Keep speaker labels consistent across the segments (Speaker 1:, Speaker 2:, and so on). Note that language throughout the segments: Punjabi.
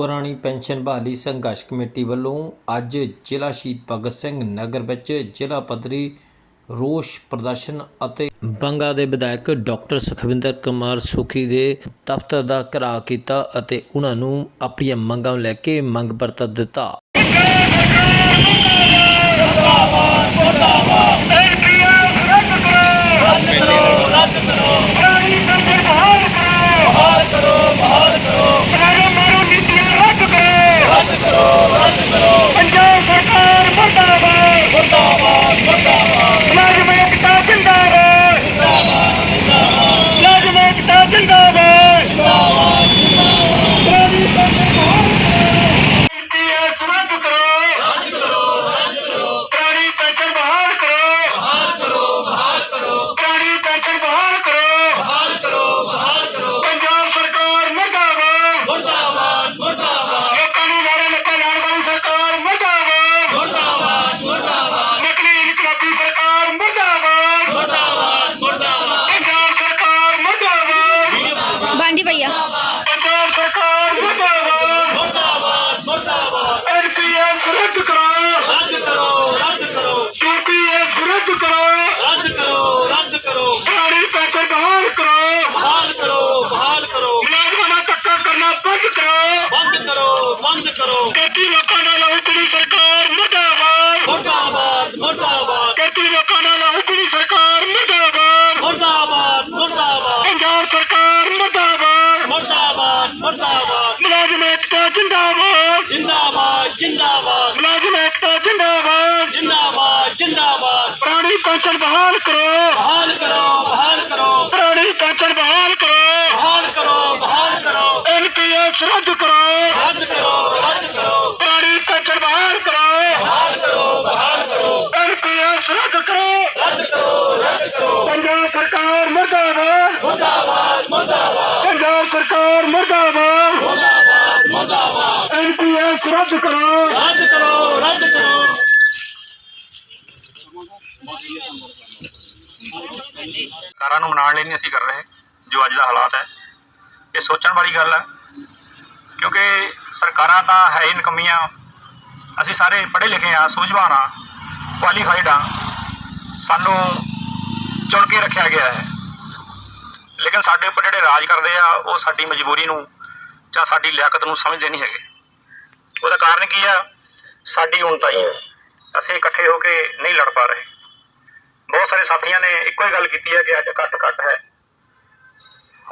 Speaker 1: ਪੁਰਾਣੀ ਪੈਨਸ਼ਨ ਬਹਾਲੀ ਸੰਘਰਸ਼ ਕਮੇਟੀ ਵੱਲੋਂ ਅੱਜ ਜ਼ਿਲ੍ਹਾ ਸ਼ਹੀਦ ਭਗਤ ਸਿੰਘ ਨਗਰ ਵਿੱਚ ਜ਼ਿਲ੍ਹਾ ਪੱਧਰੀ ਰੋਸ ਪ੍ਰਦਰਸ਼ਨ ਅਤੇ ਬੰਗਾ ਦੇ ਵਿਧਾਇਕ ਡਾਕਟਰ ਸੁਖਵਿੰਦਰ ਕੁਮਾਰ ਸੁਖੀ ਦੇ ਦਫ਼ਤਰ ਦਾ ਘਿਰਾਓ ਕੀਤਾ ਅਤੇ ਉਹਨਾਂ ਨੂੰ ਆਪਣੀਆਂ ਮੰਗਾਂ ਲੈ ਕੇ ਮੰਗ ਪੱਤਰ ਦਿੱਤਾ।
Speaker 2: ਕਰੋ। ਖੇਤੀ ਲੋਕਾਂ ਨਾਲ ਪੀੜੀ ਸਰਕਾਰ ਮੁਰਦਾਬਾਦ। ਮੁਰਦਾਬਾਦ ਮੁਰਦਾਬਾਦ। ਲੋਕਾਂ ਨਾਲ ਪੀੜੀ ਸਰਕਾਰ ਮੁਰਦਾਬਾਦ। ਮੁਰਦਾਬਾਦ ਮੁਰਦਾਬਾਦ। ਪੰਜਾਬ ਸਰਕਾਰ ਮੁਰਦਾਬਾਦ। ਮੁਰਦਾਬਾਦ ਮੁਰਦਾਬਾਦ। ਮੁਲਾਜ਼ਮ ਏਕਤਾ ਜਿੰਦਾਬਾਦ। ਜਿੰਦਾਬਾਦ ਜਿੰਦਾਬਾਦ। ਮੁਲਾਜ਼ਮ ਏਕਤਾ ਜਿੰਦਾਬਾਦ। ਜਿੰਦਾਬਾਦ ਜਿੰਦਾਬਾਦ। ਪੁਰਾਣੀ ਪੈਨਸ਼ਨ ਬਹਾਲ ਕਰੋ। ਬਹਾਲ ਕਰੋ ਬਹਾਲ ਕਰੋ। ਪੁਰਾਣੀ ਪੈਨਸ਼ਨ ਬਹਾਲ ਕਰੋ ਬਹਾਲ ਕਰੋ ਬਹਾਲ ਕਰੋ ਐਨਪੀਐਸ ਰੱਦ ਕਰੋ। ਰੱਦ ਕਰੋ ਰੱਦ ਕਰੋ। ਪੁਰਾਣੀ ਪੈਨਸ਼ਨ ਬਹਾਲ ਕਰੋ। ਬਹਾਲ ਕਰੋ ਬਹਾਲ ਕਰੋ। ਐਨਪੀਐਸ ਰੱਦ ਕਰੋ। ਰੱਦ ਕਰੋ ਰੱਦ ਕਰੋ। ਪੰਜਾਬ ਸਰਕਾਰ ਮੁਰਦਾਬਾਦ। ਮੁਰਦਾਬਾਦ ਮੁਰਦਾਬਾਦ। ਪੰਜਾਬ ਸਰਕਾਰ ਮੁਰਦਾਬਾਦ। ਮੁਰਦਾਬਾਦ ਮੁਰਦਾਬਾਦ। ਐਨਪੀਐਸ ਰੱਦ ਕਰੋ। ਰੱਦ ਕਰੋ ਰੱਦ ਕਰੋ।
Speaker 3: ਕਾਰਾਂ ਨੂੰ ਮਨਾਉਣ ਲਈ ਨਹੀਂ ਅਸੀਂ ਕਰ ਰਹੇ ਜੋ ਅੱਜ ਦਾ ਹਾਲਾਤ ਹੈ। ਇਹ ਸੋਚਣ ਵਾਲੀ ਗੱਲ ਹੈ ਕਿਉਂਕਿ ਸਰਕਾਰਾਂ ਤਾਂ ਹੈ ਹੀ ਨਕਮੀਆਂ। ਅਸੀਂ ਸਾਰੇ ਪੜ੍ਹੇ ਲਿਖੇ ਆ ਸੂਝਵਾਨ ਆ ਕੁਆਲੀਫਾਈਡ ਆ ਸਾਨੂੰ ਚੁਣ ਕੇ ਰੱਖਿਆ ਗਿਆ ਹੈ। ਲੇਕਿਨ ਸਾਡੇ ਉੱਪਰ ਜਿਹੜੇ ਰਾਜ ਕਰਦੇ ਆ, ਉਹ ਸਾਡੀ ਮਜਬੂਰੀ ਨੂੰ ਜਾਂ ਸਾਡੀ ਲਿਆਕਤ ਨੂੰ ਸਮਝਦੇ ਨਹੀਂ ਹੈਗੇ। ਉਹਦਾ ਕਾਰਨ ਕੀ ਆ? ਸਾਡੀ ਉਣਤਾਈ ਹੈ। ਅਸੀਂ ਇਕੱਠੇ ਹੋ ਕੇ ਨਹੀਂ ਲੜ ਪਾ ਰਹੇ। ਬਹੁਤ ਸਾਰੇ ਸਾਥੀਆਂ ਨੇ ਇੱਕੋ ਹੀ ਗੱਲ ਕੀਤੀ ਹੈ ਕਿ ਅੱਜ ਘੱਟ ਘੱਟ ਹੈ।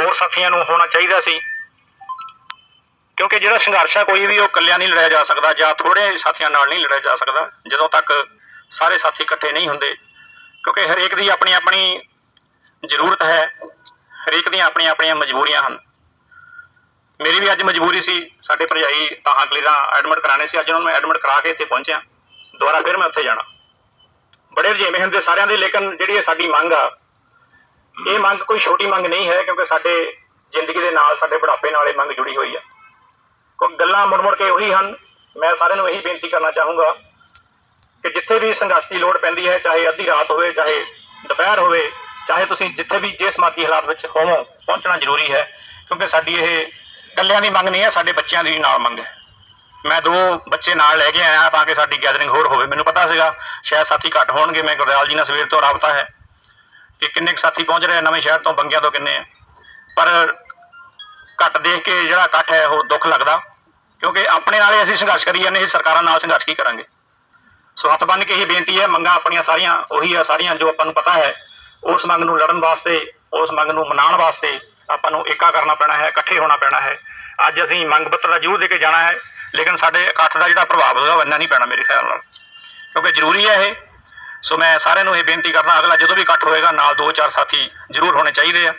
Speaker 3: ਹੋਰ ਸਾਥੀਆਂ ਨੂੰ ਹੋਣਾ ਚਾਹੀਦਾ ਸੀ। ਕਿਉਂਕਿ ਜਿਹੜਾ ਸੰਘਰਸ਼ ਆ ਕੋਈ ਵੀ ਉਹ ਇਕੱਲਿਆਂ ਨਹੀਂ ਲੜਿਆ ਜਾ ਸਕਦਾ ਜਾਂ ਥੋੜੇ ਸਾਥੀਆਂ ਨਾਲ ਨਹੀਂ ਲੜਿਆ ਜਾ ਸਕਦਾ, ਜਦੋਂ ਤੱਕ ਸਾਰੇ ਸਾਥੀ ਇਕੱਠੇ ਨਹੀਂ ਹੁੰਦੇ। ਕਿਉਂਕਿ ਹਰੇਕ ਦੀ ਆਪਣੀ ਆਪਣੀ ਜ਼ਰੂਰਤ ਹੈ, ਹਰੇਕ ਦੀਆਂ ਆਪਣੀਆਂ ਆਪਣੀਆਂ ਮਜਬੂਰੀਆਂ ਹਨ। ਮੇਰੀ ਵੀ ਅੱਜ ਮਜਬੂਰੀ ਸੀ, ਸਾਡੇ ਭਰਜਾਈ ਤਾਹਾਂ ਕਲੀਰਾਂ ਐਡਮਿਟ ਕਰਾਣੇ ਸੀ, ਅੱਜ ਉਹਨਾਂ ਨੂੰ ਐਡਮਿਟ ਕਰਾ ਕੇ ਇੱਥੇ ਪਹੁੰਚਿਆ। ਦੁਬਾਰਾ ਫਿਰ ਮੈਂ ਉੱਥੇ ਜਾਣਾ। ਬੜੇ ਰਜੇਵੇਂ ਹੁੰਦੇ ਸਾਰਿਆਂ ਦੇ, ਲੇਕਿਨ ਜਿਹੜੀ ਇਹ ਸਾਡੀ ਮੰਗ ਆ, ਇਹ ਮੰਗ ਕੋਈ ਛੋਟੀ ਮੰਗ ਨਹੀਂ ਹੈ, ਕਿਉਂਕਿ ਸਾਡੇ ਜ਼ਿੰਦਗੀ ਦੇ ਨਾਲ, ਸਾਡੇ ਬੁਢਾਪੇ ਨਾਲ ਇਹ ਮੰਗ ਜੁੜੀ ਹੋਈ ਆ। ਗੱਲਾਂ ਮੁੜ ਮੁੜ ਕੇ ਉਹੀ ਹਨ। ਮੈਂ ਸਾਰਿਆਂ ਨੂੰ ਇਹੀ ਬੇਨਤੀ ਕਰਨਾ ਚਾਹੂੰਗਾ ਕਿ ਜਿੱਥੇ ਵੀ ਸੰਘਰਸ਼ ਦੀ ਲੋੜ ਪੈਂਦੀ ਹੈ, ਚਾਹੇ ਅੱਧੀ ਰਾਤ ਹੋਵੇ, ਚਾਹੇ ਦੁਪਹਿਰ ਹੋਵੇ, ਚਾਹੇ ਤੁਸੀਂ ਜਿੱਥੇ ਵੀ ਜਿਸ ਮਾਤੀ ਹਾਲਾਤ ਵਿੱਚ ਹੋਵੋ, ਪਹੁੰਚਣਾ ਜ਼ਰੂਰੀ ਹੈ, ਕਿਉਂਕਿ ਸਾਡੀ ਇਹ ਇਕੱਲਿਆਂ ਦੀ ਮੰਗ ਨਹੀਂ ਹੈ, ਸਾਡੇ ਬੱਚਿਆਂ ਦੀ ਨਾਲ ਮੰਗ ਹੈ। ਮੈਂ ਦੋ ਬੱਚੇ ਨਾਲ ਲੈ ਕੇ ਆਇਆ, ਤਾਂ ਕਿ ਸਾਡੀ ਗੈਦਰਿੰਗ ਹੋਰ ਹੋਵੇ। ਮੈਨੂੰ ਪਤਾ ਸੀਗਾ ਸ਼ਾਇਦ ਸਾਥੀ ਘੱਟ ਹੋਣਗੇ, ਮੈਂ ਗੁਰਦਿਆਲ ਜੀ ਨਾਲ ਸਵੇਰ ਤੋਂ ਰਾਬਤਾ ਹੈ ਕਿ ਕਿੰਨੇ ਕੁ ਸਾਥੀ ਪਹੁੰਚ ਰਹੇ, ਨਵੇਂ ਸ਼ਹਿਰ ਤੋਂ, ਬੰਗਿਆਂ ਤੋਂ ਕਿੰਨੇ ਆ। ਪਰ ਘੱਟ ਦੇਖ ਕੇ ਜਿਹੜਾ ਇਕੱਠ ਹੈ, ਉਹ ਦੁੱਖ ਲੱਗਦਾ। ਕਿਉਂਕਿ ਆਪਣੇ ਨਾਲ ਹੀ ਅਸੀਂ ਸੰਘਰਸ਼ ਕਰੀ ਜਾਂਦੇ ਹਾਂ ਸਰਕਾਰਾਂ ਨਾਲ ਸੰਘਰਸ਼ ਕੀ ਕਰਾਂਗੇ? ਸੋ ਹੱਥ ਬੰਨ੍ਹ ਕੇ ਇਹ ਬੇਨਤੀ ਹੈ, ਮੰਗਾਂ ਆਪਣੀਆਂ ਸਾਰੀਆਂ, ਉਹੀ ਆ ਸਾਰੀਆਂ ਜੋ ਆਪਾਂ ਨੂੰ ਪਤਾ ਹੈ, ਉਸ ਮੰਗ ਨੂੰ ਲੜਨ ਵਾਸਤੇ, ਉਸ ਮੰਗ ਨੂੰ ਮਨਾਉਣ ਵਾਸਤੇ ਆਪਾਂ ਨੂੰ ਏਕਾ ਕਰਨਾ ਪੈਣਾ ਹੈ, ਇਕੱਠੇ ਹੋਣਾ ਪੈਣਾ ਹੈ। ਅੱਜ ਅਸੀਂ ਮੰਗ ਪੱਤਰ ਦਾ ਜ਼ਰੂਰ ਦੇ ਕੇ ਜਾਣਾ ਹੈ, ਲੇਕਿਨ ਸਾਡੇ ਇਕੱਠ ਦਾ ਜਿਹੜਾ ਪ੍ਰਭਾਵ ਹੋਗਾ ਉਹ ਇੰਨਾ ਨਹੀਂ ਪੈਣਾ ਮੇਰੇ ਖਿਆਲ ਨਾਲ। ਕਿਉਂਕਿ ਜ਼ਰੂਰੀ ਹੈ ਇਹ। ਸੋ ਮੈਂ ਸਾਰਿਆਂ ਨੂੰ ਇਹ ਬੇਨਤੀ ਕਰਦਾ, ਅਗਲਾ ਜਦੋਂ ਵੀ ਇਕੱਠ ਹੋਏਗਾ, ਨਾਲ ਦੋ ਚਾਰ ਸਾਥੀ ਜ਼ਰੂਰ ਹੋਣੇ ਚਾਹੀਦੇ ਆ।